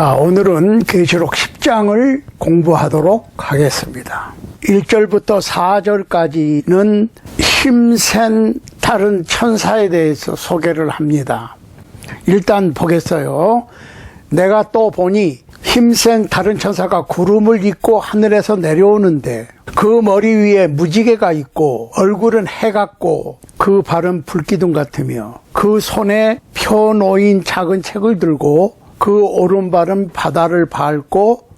자, 오늘은 계시록 10장을 공부하도록 하겠습니다. 1절부터 4절까지는 힘센 다른 천사에 대해서 소개를 합니다. 일단 보겠어요. 내가 또 보니 힘센 다른 천사가 구름을 입고 하늘에서 내려오는데 그 머리 위에 무지개가 있고 얼굴은 해 같고 그 발은 불기둥 같으며 그 손에 펴 놓인 작은 책을 들고 그 오른발은 바다를 밟고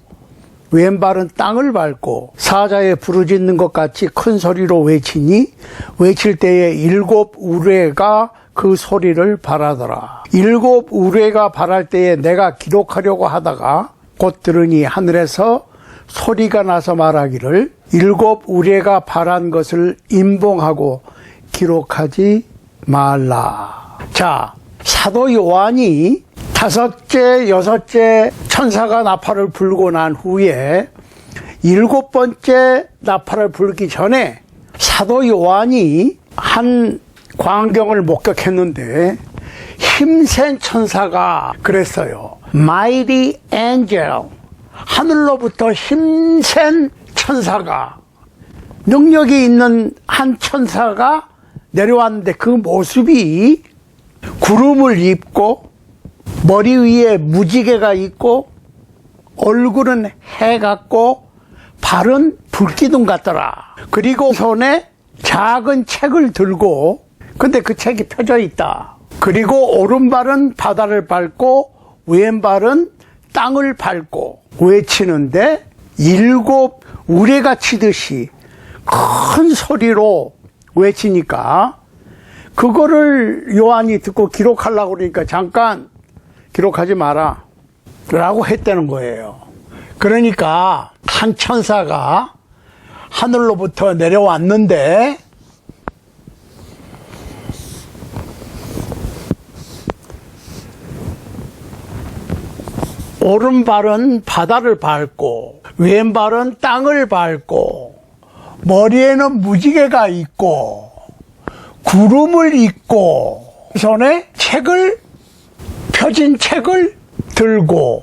왼발은 땅을 밟고 사자에 부르짖는 것 같이 큰 소리로 외치니 외칠 때에 일곱 우레가 그 소리를 바라더라. 일곱 우레가 바랄 때에 내가 기록하려고 하다가 곧 들으니 하늘에서 소리가 나서 말하기를 일곱 우레가 바란 것을 임봉하고 기록하지 말라. 자, 사도 요한이 다섯째, 여섯째 천사가 나팔을 불고 난 후에 일곱 번째 나팔을 불기 전에 사도 요한이 한 광경을 목격했는데 힘센 천사가 그랬어요. Mighty angel. 하늘로부터 힘센 천사가 능력이 있는 한 천사가 내려왔는데 그 모습이 구름을 입고 머리 위에 무지개가 있고 얼굴은 해 같고 발은 불기둥 같더라. 그리고 손에 작은 책을 들고 근데 그 책이 펴져 있다. 그리고 오른발은 바다를 밟고 왼발은 땅을 밟고 외치는데 일곱 우레가 치듯이 큰 소리로 외치니까 그거를 요한이 듣고 기록하려고 그러니까 잠깐 기록하지 마라. 라고 했다는 거예요. 그러니까 한 천사가 하늘로부터 내려왔는데 오른발은 바다를 밟고 왼발은 땅을 밟고 머리에는 무지개가 있고 구름을 입고 손에 책을 펴진 책을 들고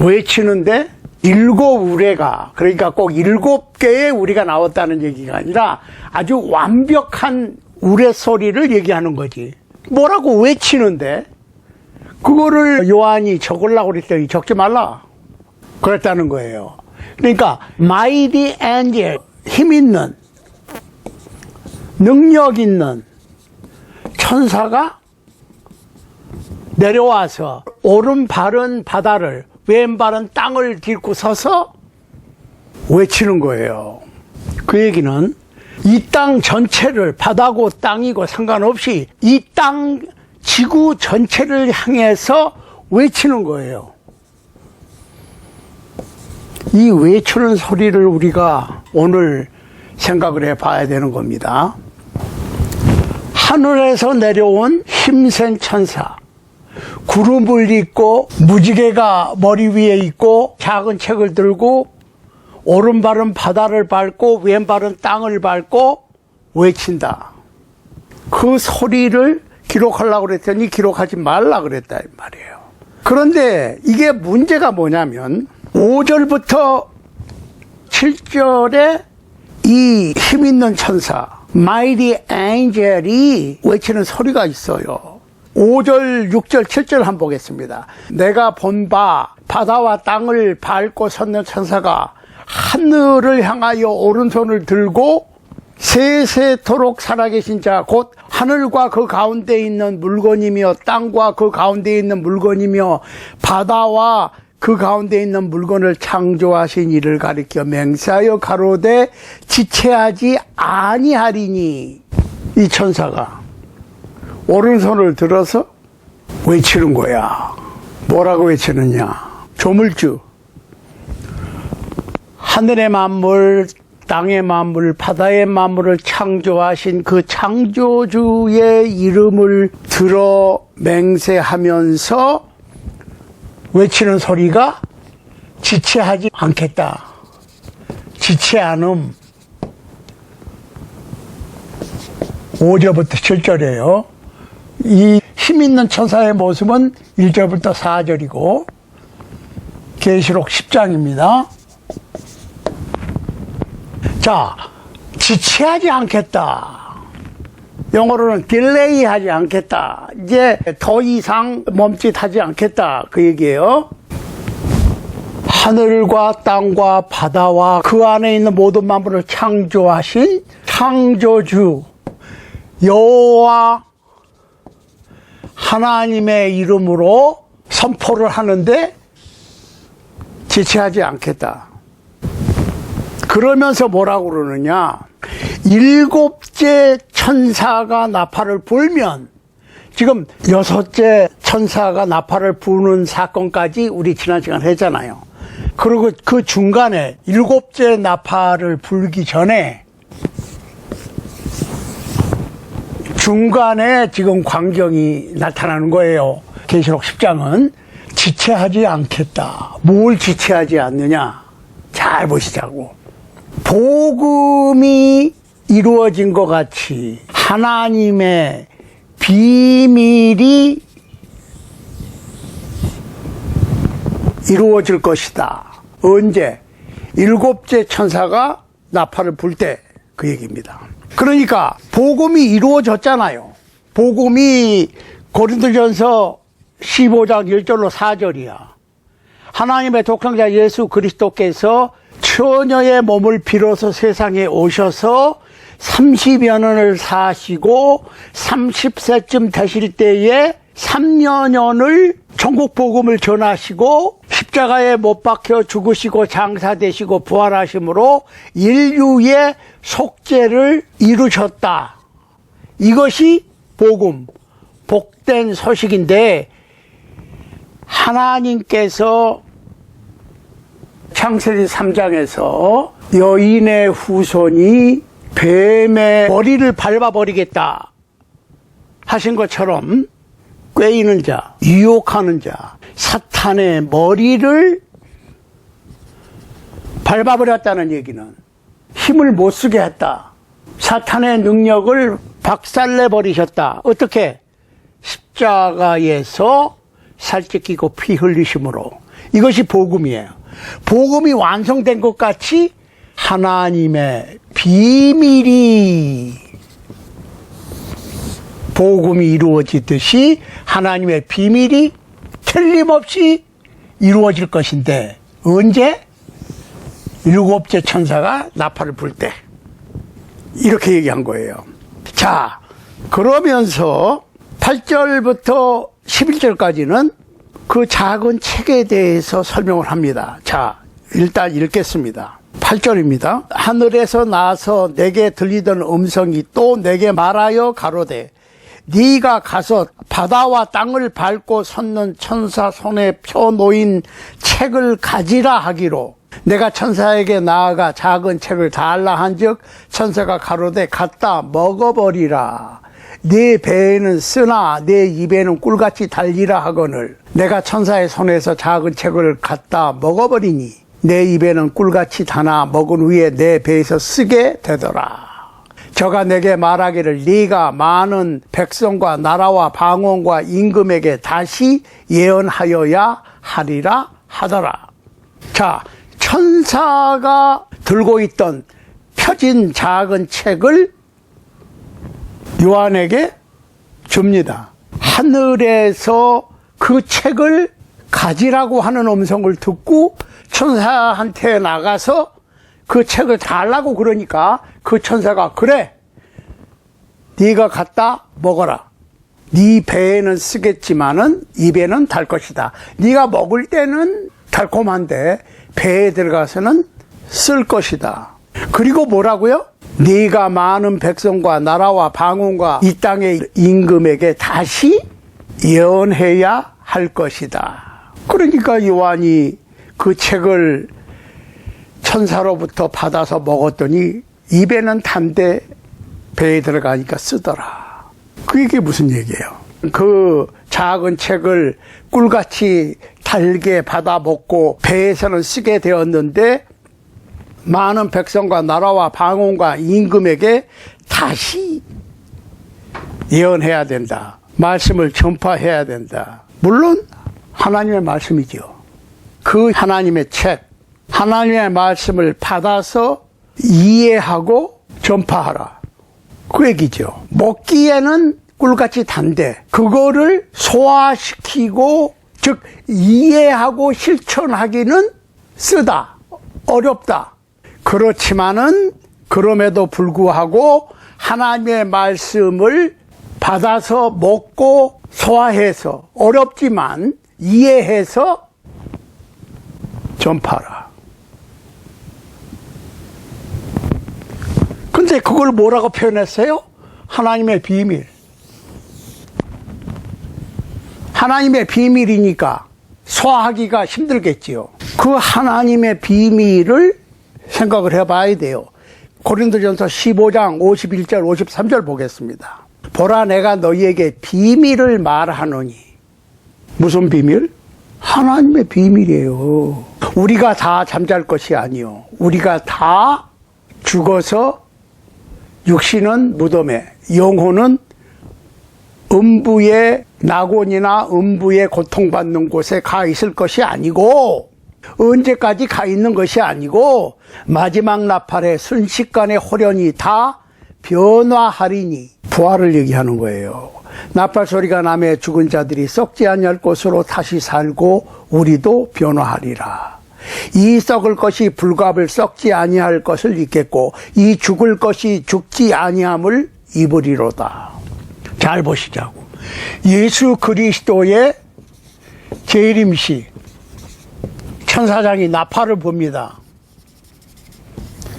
외치는데 일곱 우레가 그러니까 꼭 일곱 개의 우리가 나왔다는 얘기가 아니라 아주 완벽한 우레 소리를 얘기하는 거지. 뭐라고 외치는데 그거를 요한이 적으려고 그랬더니 적지 말라. 그랬다는 거예요. 그러니까 mighty angel 힘 있는 능력 있는 천사가 내려와서 오른발은 바다를 왼발은 땅을 딛고 서서 외치는 거예요. 그 얘기는 이 땅 전체를 바다고 땅이고 상관없이 이 땅 지구 전체를 향해서 외치는 거예요. 이 외치는 소리를 우리가 오늘 생각을 해 봐야 되는 겁니다. 하늘에서 내려온 힘센 천사. 구름을 입고 무지개가 머리 위에 있고 작은 책을 들고 오른발은 바다를 밟고 왼발은 땅을 밟고 외친다. 그 소리를 기록하려고 그랬더니 기록하지 말라 그랬다 이 말이에요. 그런데 이게 문제가 뭐냐면 5절부터 7절에 이 힘 있는 천사 마이리 앵젤이 외치는 소리가 있어요. 5절, 6절, 7절 한번 보겠습니다. 내가 본 바 바다와 땅을 밟고 섰는 천사가 하늘을 향하여 오른손을 들고 세세토록 살아계신 자 곧 하늘과 그 가운데 있는 물건이며 땅과 그 가운데 있는 물건이며 바다와 그 가운데 있는 물건을 창조하신 이를 가리켜 맹세하여 가로되 지체하지 아니하리니 이 천사가 오른손을 들어서 외치는 거야. 뭐라고 외치느냐? 조물주. 하늘의 만물, 땅의 만물, 바다의 만물을 창조하신 그 창조주의 이름을 들어 맹세하면서 외치는 소리가 지체하지 않겠다. 지체 않음. 5절부터 7절이에요. 이 힘 있는 천사의 모습은 1절부터 4절이고 계시록 10장입니다. 자, 지체하지 않겠다. 영어로는 딜레이 하지 않겠다. 이제 더 이상 멈칫하지 않겠다. 그 얘기예요. 하늘과 땅과 바다와 그 안에 있는 모든 만물을 창조하신 창조주 여호와 하나님의 이름으로 선포를 하는데 지체하지 않겠다. 그러면서 뭐라고 그러느냐? 일곱째 천사가 나팔을 불면 지금 여섯째 천사가 나팔을 부는 사건까지 우리 지난 시간 했잖아요. 그리고 그 중간에 일곱째 나팔을 불기 전에 중간에 지금 광경이 나타나는 거예요. 계시록 10장은 지체하지 않겠다. 뭘 지체하지 않느냐? 잘 보시자고. 복음이 이루어진 것 같이 하나님의 비밀이 이루어질 것이다. 언제? 일곱째 천사가 나팔을 불 때 그 얘기입니다. 그러니까 복음이 이루어졌잖아요. 복음이 고린도전서 15장 1절로 4절이야. 하나님의 독생자 예수 그리스도께서 처녀의 몸을 빌어서 세상에 오셔서 30여 년을 사시고 30세쯤 되실 때에 3년연을 전국 복음을 전하시고 십자가에 못 박혀 죽으시고 장사되시고 부활하심으로 인류의 속죄를 이루셨다. 이것이 복음, 복된 소식인데 하나님께서 창세기 3장에서 여인의 후손이 뱀의 머리를 밟아버리겠다 하신 것처럼 꾀이는 자, 유혹하는 자, 사탄의 머리를 밟아버렸다는 얘기는 힘을 못 쓰게 했다. 사탄의 능력을 박살내 버리셨다. 어떻게? 십자가에서 살찌끼고 피 흘리심으로. 이것이 복음이에요. 복음이 완성된 것 같이 하나님의 비밀이 복음이 이루어지듯이 하나님의 비밀이 틀림없이 이루어질 것인데 언제? 일곱째 천사가 나팔을 불 때. 이렇게 얘기한 거예요. 자, 그러면서 8절부터 11절까지는 그 작은 책에 대해서 설명을 합니다. 자, 일단 읽겠습니다. 8절입니다. 하늘에서 나서 내게 들리던 음성이 또 내게 말하여 가로되 네가 가서 바다와 땅을 밟고 섰는 천사 손에 펴 놓인 책을 가지라 하기로. 내가 천사에게 나아가 작은 책을 달라 한즉 천사가 가로되 갖다 먹어버리라. 네 배에는 쓰나 네 입에는 꿀같이 달리라 하거늘. 내가 천사의 손에서 작은 책을 갖다 먹어버리니 내 입에는 꿀같이 다나 먹은 후에 내 배에서 쓰게 되더라 저가 내게 말하기를 네가 많은 백성과 나라와 방언과 임금에게 다시 예언하여야 하리라 하더라. 자, 천사가 들고 있던 펴진 작은 책을 요한에게 줍니다. 하늘에서 그 책을 가지라고 하는 음성을 듣고 천사한테 나가서 그 책을 달라고 그러니까 그 천사가 그래! 네가 갖다 먹어라. 네 배에는 쓰겠지만은 입에는 달 것이다. 네가 먹을 때는 달콤한데 배에 들어가서는 쓸 것이다. 그리고 뭐라고요? 네가 많은 백성과 나라와 방언과 이 땅의 임금에게 다시 예언해야 할 것이다. 그러니까 요한이 그 책을 천사로부터 받아서 먹었더니 입에는 단데 배에 들어가니까 쓰더라. 그게 무슨 얘기예요? 그 작은 책을 꿀같이 달게 받아 먹고 배에서는 쓰게 되었는데 많은 백성과 나라와 방언과 임금에게 다시 예언해야 된다. 말씀을 전파해야 된다. 물론 하나님의 말씀이죠. 그 하나님의 책, 하나님의 말씀을 받아서 이해하고 전파하라. 그 얘기죠. 먹기에는 꿀같이 단데 그거를 소화시키고 즉 이해하고 실천하기는 쓰다. 어렵다. 그렇지만은 그럼에도 불구하고 하나님의 말씀을 받아서 먹고 소화해서 어렵지만 이해해서 전파라. 근데 그걸 뭐라고 표현했어요? 하나님의 비밀. 하나님의 비밀이니까 소화하기가 힘들겠지요. 그 하나님의 비밀을 생각을 해봐야 돼요. 고린도전서 15장 51절 53절 보겠습니다. 보라 내가 너희에게 비밀을 말하노니 무슨 비밀? 하나님의 비밀이에요. 우리가 다 잠잘 것이 아니요. 우리가 다 죽어서 육신은 무덤에 영혼은 음부의 낙원이나 음부의 고통받는 곳에 가 있을 것이 아니고 언제까지 가 있는 것이 아니고 마지막 나팔에 순식간에 호련이 다 변화하리니 부활을 얘기하는 거예요. 나팔 소리가 남에 죽은 자들이 썩지 아니할 것으로 다시 살고 우리도 변화하리라. 이 썩을 것이 불갑을 썩지 아니할 것을 입겠고 이 죽을 것이 죽지 아니함을 입으리로다. 잘 보시자고. 예수 그리스도의 재림시 천사장이 나팔을 봅니다.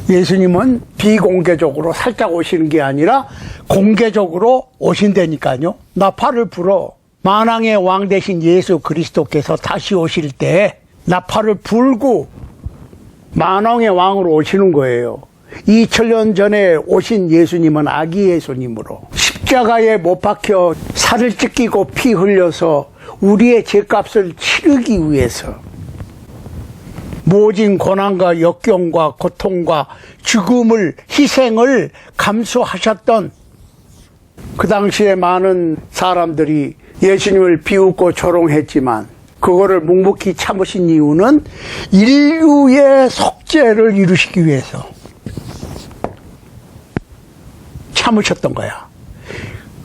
예수님은 비공개적으로 살짝 오시는 게 아니라 공개적으로 오신다니까요. 나팔을 불어 만왕의 왕 대신 예수 그리스도께서 다시 오실 때 나팔을 불고 만왕의 왕으로 오시는 거예요. 2000년 전에 오신 예수님은 아기 예수님으로 십자가에 못 박혀 살을 찢기고 피 흘려서 우리의 죄값을 치르기 위해서 모진 고난과 역경과 고통과 죽음을 희생을 감수하셨던 그 당시에 많은 사람들이 예수님을 비웃고 조롱했지만 그거를 묵묵히 참으신 이유는 인류의 속죄를 이루시기 위해서 참으셨던 거야.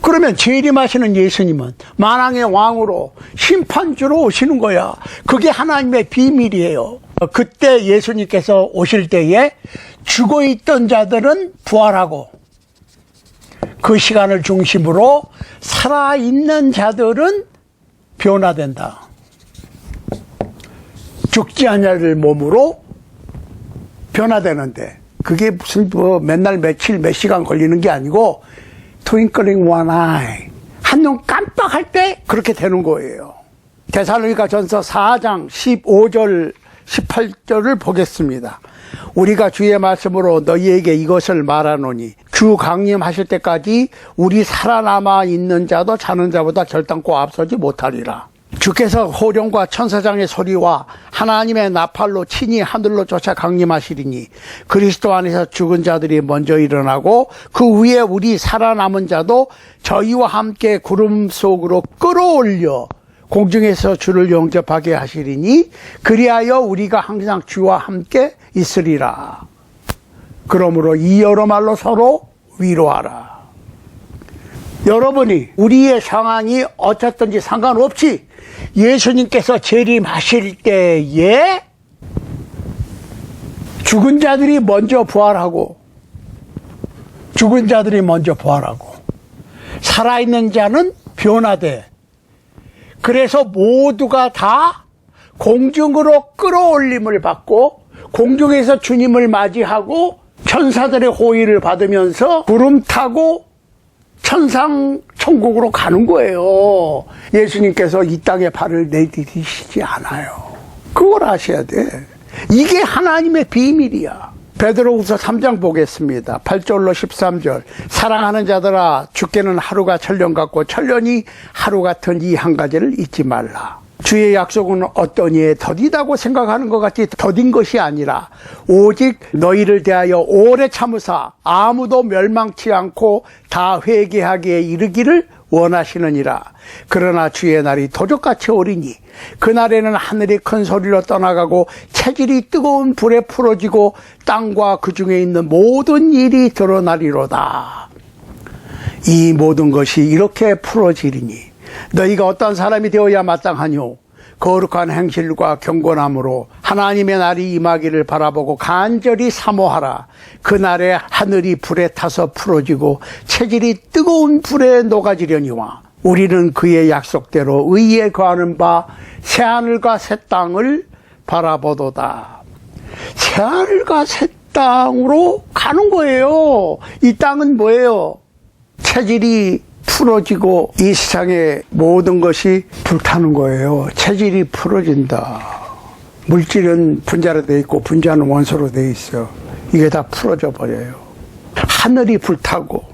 그러면 재림하시는 예수님은 만왕의 왕으로 심판주로 오시는 거야. 그게 하나님의 비밀이에요. 그때 예수님께서 오실 때에 죽어 있던 자들은 부활하고 그 시간을 중심으로 살아있는 자들은 변화된다. 죽지 않을 몸으로 변화되는데 그게 무슨 뭐 맨날 며칠 몇 시간 걸리는 게 아니고 트윙클링 원 아이 한눈 깜빡할 때 그렇게 되는 거예요. 데살로니가 전서 4장 15절 18절을 보겠습니다. 우리가 주의 말씀으로 너희에게 이것을 말하노니 주 강림하실 때까지 우리 살아남아 있는 자도 자는 자보다 결단코 앞서지 못하리라. 주께서 호령과 천사장의 소리와 하나님의 나팔로 친히 하늘로 쫓아 강림하시리니 그리스도 안에서 죽은 자들이 먼저 일어나고 그 위에 우리 살아남은 자도 저희와 함께 구름 속으로 끌어올려 공중에서 주를 영접하게 하시리니 그리하여 우리가 항상 주와 함께 있으리라. 그러므로 이 여러 말로 서로 위로하라. 여러분이 우리의 상황이 어쨌든지 상관없이 예수님께서 재림하실 때에 죽은 자들이 먼저 부활하고 죽은 자들이 먼저 부활하고 살아있는 자는 변화돼. 그래서 모두가 다 공중으로 끌어올림을 받고 공중에서 주님을 맞이하고 천사들의 호의를 받으면서 구름 타고 천상 천국으로 가는 거예요. 예수님께서 이 땅에 발을 내디디시지 않아요. 그걸 아셔야 돼. 이게 하나님의 비밀이야. 베드로후서 3장 보겠습니다. 8절로 13절. 사랑하는 자들아 죽게는 하루가 천년 같고 천년이 하루 같은 이 한 가지를 잊지 말라. 주의 약속은 어떠니 더디다고 생각하는 것 같이 더딘 것이 아니라 오직 너희를 대하여 오래 참으사 아무도 멸망치 않고 다 회개하기에 이르기를 원하시느니라. 그러나 주의 날이 도적같이 오리니 그날에는 하늘이 큰 소리로 떠나가고 체질이 뜨거운 불에 풀어지고 땅과 그 중에 있는 모든 일이 드러나리로다. 이 모든 것이 이렇게 풀어지리니 너희가 어떤 사람이 되어야 마땅하뇨? 거룩한 행실과 경건함으로 하나님의 날이 임하기를 바라보고 간절히 사모하라. 그날에 하늘이 불에 타서 풀어지고 체질이 뜨거운 불에 녹아지려니와 우리는 그의 약속대로 의에 거하는 바 새하늘과 새 땅을 바라보도다. 새하늘과 새 땅으로 가는 거예요. 이 땅은 뭐예요? 체질이 풀어지고 이 세상의 모든 것이 불타는 거예요. 체질이 풀어진다. 물질은 분자로 돼 있고 분자는 원소로 돼 있어. 이게 다 풀어져 버려요. 하늘이 불타고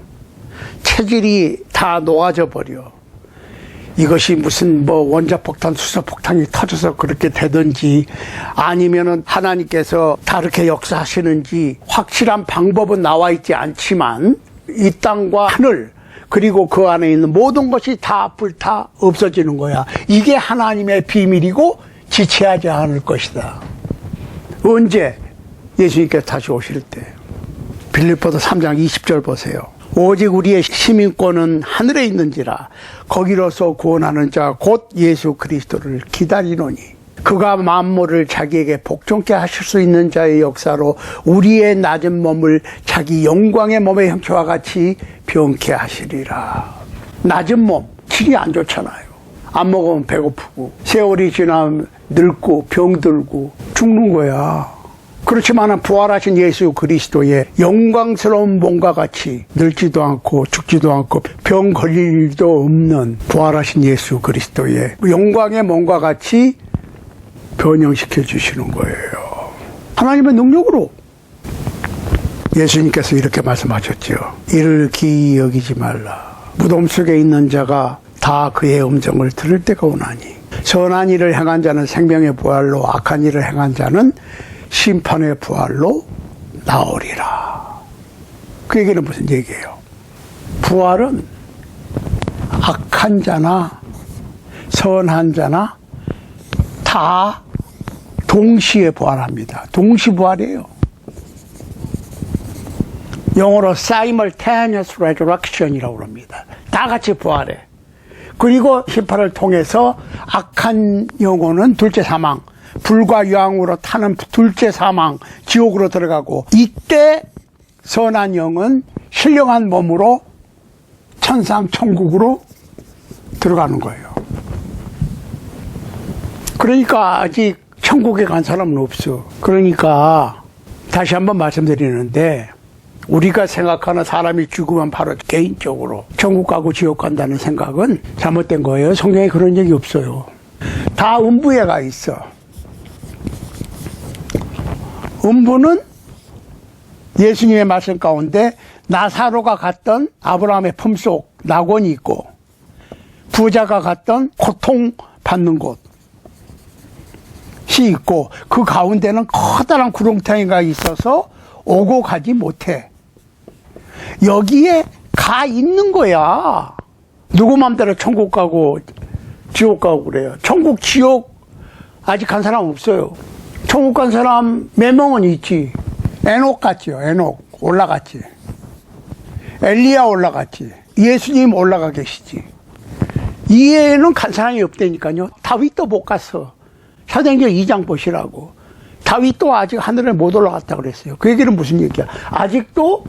체질이 다 녹아져 버려. 이것이 무슨 뭐 원자폭탄, 수소폭탄이 터져서 그렇게 되든지 아니면은 하나님께서 다르게 역사하시는지 확실한 방법은 나와 있지 않지만 이 땅과 하늘 그리고 그 안에 있는 모든 것이 다 불타 없어지는 거야. 이게 하나님의 비밀이고 지체하지 않을 것이다. 언제? 예수님께서 다시 오실 때. 빌립보서 3장 20절 보세요. 오직 우리의 시민권은 하늘에 있는지라 거기로서 구원하는 자 곧 예수 그리스도를 기다리노니 그가 만물을 자기에게 복종케 하실 수 있는 자의 역사로 우리의 낮은 몸을 자기 영광의 몸의 형체와 같이 병케 하시리라. 낮은 몸, 질이 안 좋잖아요. 안 먹으면 배고프고, 세월이 지나면 늙고, 병들고, 죽는 거야. 그렇지만 부활하신 예수 그리스도의 영광스러운 몸과 같이 늙지도 않고 죽지도 않고 병 걸릴 일도 없는 부활하신 예수 그리스도의 영광의 몸과 같이 변형시켜 주시는 거예요. 하나님의 능력으로 예수님께서 이렇게 말씀하셨죠. 이를 기이 여기지 말라. 무덤 속에 있는 자가 다 그의 음성을 들을 때가 오나니 선한 일을 행한 자는 생명의 부활로 악한 일을 행한 자는 심판의 부활로 나오리라. 그 얘기는 무슨 얘기예요? 부활은 악한 자나 선한 자나 다 동시에 부활합니다. 동시 부활이에요. 영어로 simultaneous resurrection이라고 합니다. 다 같이 부활해. 그리고 심판을 통해서 악한 영혼은 둘째 사망, 불과 유황으로 타는 둘째 사망, 지옥으로 들어가고 이때 선한 영은 신령한 몸으로 천상 천국으로 들어가는 거예요. 그러니까 아직 천국에 간 사람은 없어. 그러니까 다시 한번 말씀드리는데 우리가 생각하는 사람이 죽으면 바로 개인적으로 천국 가고 지옥 간다는 생각은 잘못된 거예요. 성경에 그런 얘기 없어요. 다 음부에 가 있어. 음부는 예수님의 말씀 가운데 나사로가 갔던 아브라함의 품속 낙원이 있고 부자가 갔던 고통 받는 곳이 있고 그 가운데는 커다란 구렁텅이가 있어서 오고 가지 못해. 여기에 가 있는 거야. 누구 맘대로 천국 가고 지옥 가고 그래요. 천국, 지옥 아직 간 사람 없어요. 천국 간 사람 몇 명은 있지. 에녹 갔지요. 에녹 올라갔지. 엘리야 올라갔지. 예수님 올라가 계시지. 이해는 간 사람이 없다니까요. 다윗도 못 갔어. 사도행전 2장 보시라고. 다윗도 아직 하늘에 못 올라갔다 그랬어요. 그 얘기는 무슨 얘기야? 아직도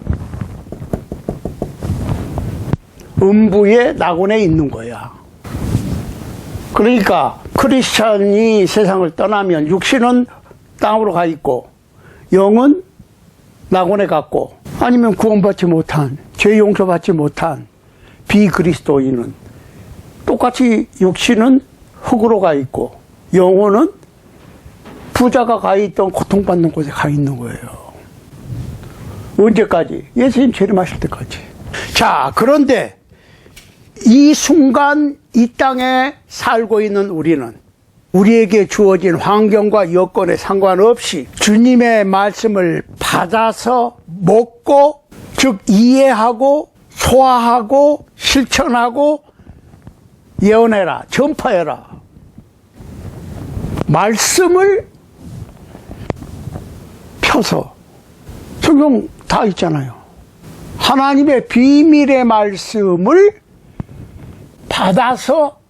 음부의 낙원에 있는 거야. 그러니까 크리스천이 세상을 떠나면 육신은 땅으로 가 있고 영은 낙원에 갔고 아니면 구원받지 못한 죄 용서받지 못한 비그리스도인은 똑같이 육신은 흙으로 가 있고 영혼은 부자가 가 있던 고통받는 곳에 가 있는 거예요. 언제까지? 예수님 재림하실 때까지. 자, 그런데 이 순간 이 땅에 살고 있는 우리는 우리에게 주어진 환경과 여건에 상관없이 주님의 말씀을 받아서 먹고 즉 이해하고 소화하고 실천하고 예언해라, 전파해라. 말씀을 펴서 성경 다 있잖아요. 하나님의 비밀의 말씀을 받아서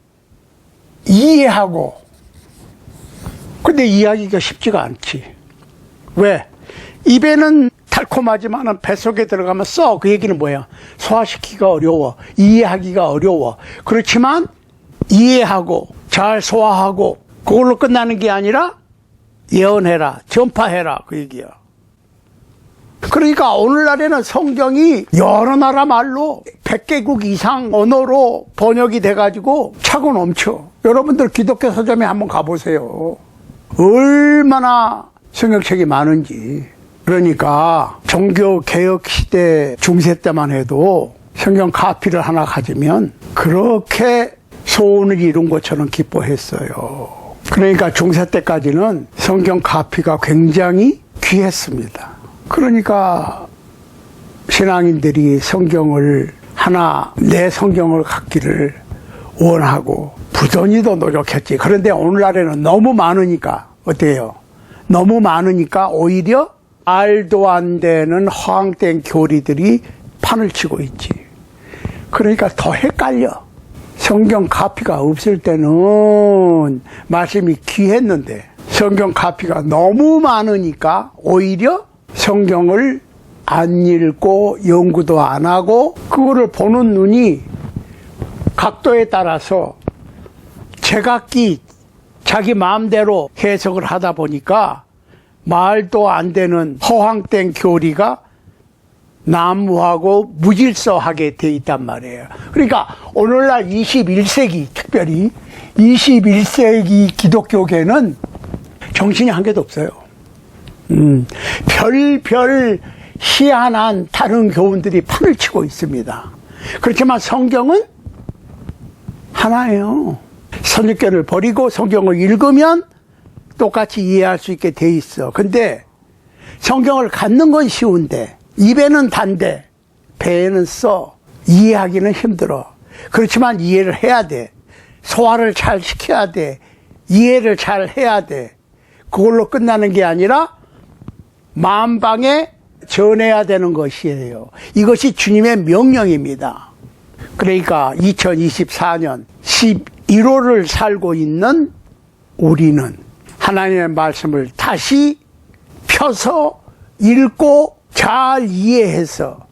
이해하고 근데 이해하기가 쉽지가 않지. 왜? 입에는 달콤하지만 뱃속에 들어가면 써. 그 얘기는 뭐야? 소화시키기가 어려워. 이해하기가 어려워. 그렇지만 이해하고 잘 소화하고 그걸로 끝나는 게 아니라 예언해라. 전파해라. 그 얘기야. 그러니까 오늘날에는 성경이 여러 나라 말로 100개국 이상 언어로 번역이 돼가지고 차고 넘쳐. 여러분들 기독교 서점에 한번 가보세요. 얼마나 성경책이 많은지. 그러니까 종교 개혁 시대 중세 때만 해도 성경 카피를 하나 가지면 그렇게 소원을 이룬 것처럼 기뻐했어요. 그러니까 중세 때까지는 성경 카피가 굉장히 귀했습니다. 그러니까 신앙인들이 성경을 하나 내 성경을 갖기를 원하고 부전히도 노력했지. 그런데 오늘날에는 너무 많으니까 어때요? 너무 많으니까 오히려 말도 안 되는 허황된 교리들이 판을 치고 있지. 그러니까 더 헷갈려. 성경 카피가 없을 때는 말씀이 귀했는데 성경 카피가 너무 많으니까 오히려 성경을 안 읽고 연구도 안 하고 그거를 보는 눈이 각도에 따라서 제각기 자기 마음대로 해석을 하다 보니까 말도 안 되는 허황된 교리가 난무하고 무질서하게 돼 있단 말이에요. 그러니까 오늘날 21세기, 특별히 21세기 기독교계는 정신이 한 개도 없어요. 음, 별별 희한한 다른 교훈들이 판을 치고 있습니다. 그렇지만 성경은 하나예요. 선입견을 버리고 성경을 읽으면 똑같이 이해할 수 있게 돼 있어. 근데 성경을 갖는 건 쉬운데 입에는 단데 배에는 써. 이해하기는 힘들어. 그렇지만 이해를 해야 돼. 소화를 잘 시켜야 돼. 이해를 잘 해야 돼. 그걸로 끝나는 게 아니라 만방에 전해야 되는 것이에요. 이것이 주님의 명령입니다. 그러니까 2024년 11월을 살고 있는 우리는 하나님의 말씀을 다시 펴서 읽고 잘 이해해서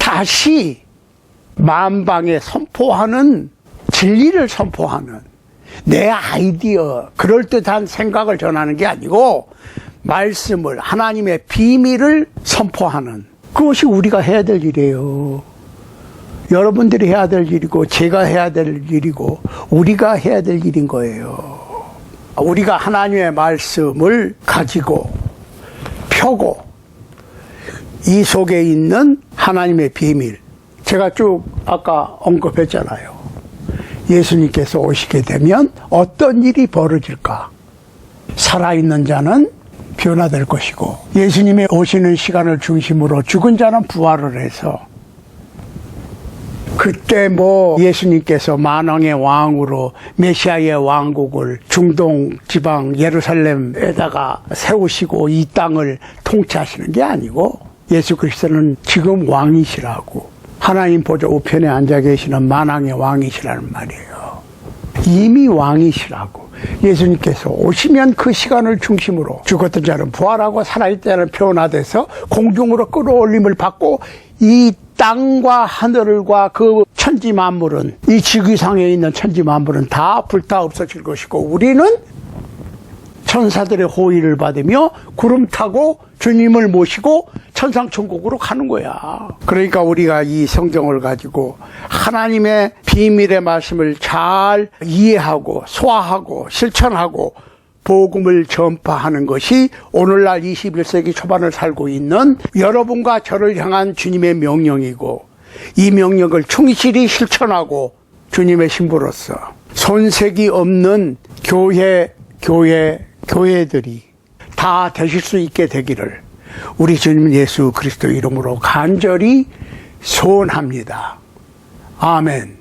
다시 만방에 선포하는 진리를 선포하는 내 아이디어, 그럴듯한 생각을 전하는 게 아니고 말씀을, 하나님의 비밀을 선포하는 그것이 우리가 해야 될 일이에요. 여러분들이 해야 될 일이고, 제가 해야 될 일이고, 우리가 해야 될 일인 거예요. 우리가 하나님의 말씀을 가지고 펴고 이 속에 있는 하나님의 비밀. 제가 쭉 아까 언급했잖아요. 예수님께서 오시게 되면 어떤 일이 벌어질까? 살아있는 자는 변화될 것이고 예수님의 오시는 시간을 중심으로 죽은 자는 부활을 해서 그때 뭐 예수님께서 만왕의 왕으로 메시아의 왕국을 중동 지방 예루살렘에다가 세우시고 이 땅을 통치하시는 게 아니고 예수 그리스도는 지금 왕이시라고 하나님 보좌 우편에 앉아 계시는 만왕의 왕이시라는 말이에요. 이미 왕이시라고 예수님께서 오시면 그 시간을 중심으로 죽었던 자는 부활하고 살아있던 자는 변화돼서 공중으로 끌어올림을 받고 이 땅과 하늘과 그 천지 만물은 이 지구상에 있는 천지 만물은 다 불타 없어질 것이고 우리는 천사들의 호의를 받으며 구름 타고 주님을 모시고 천상천국으로 가는 거야. 그러니까 우리가 이 성경을 가지고 하나님의 비밀의 말씀을 잘 이해하고 소화하고 실천하고 복음을 전파하는 것이 오늘날 21세기 초반을 살고 있는 여러분과 저를 향한 주님의 명령이고 이 명령을 충실히 실천하고 주님의 신부로서 손색이 없는 교회, 교회, 교회들이 다 되실 수 있게 되기를 우리 주님 예수 그리스도 이름으로 간절히 소원합니다. 아멘.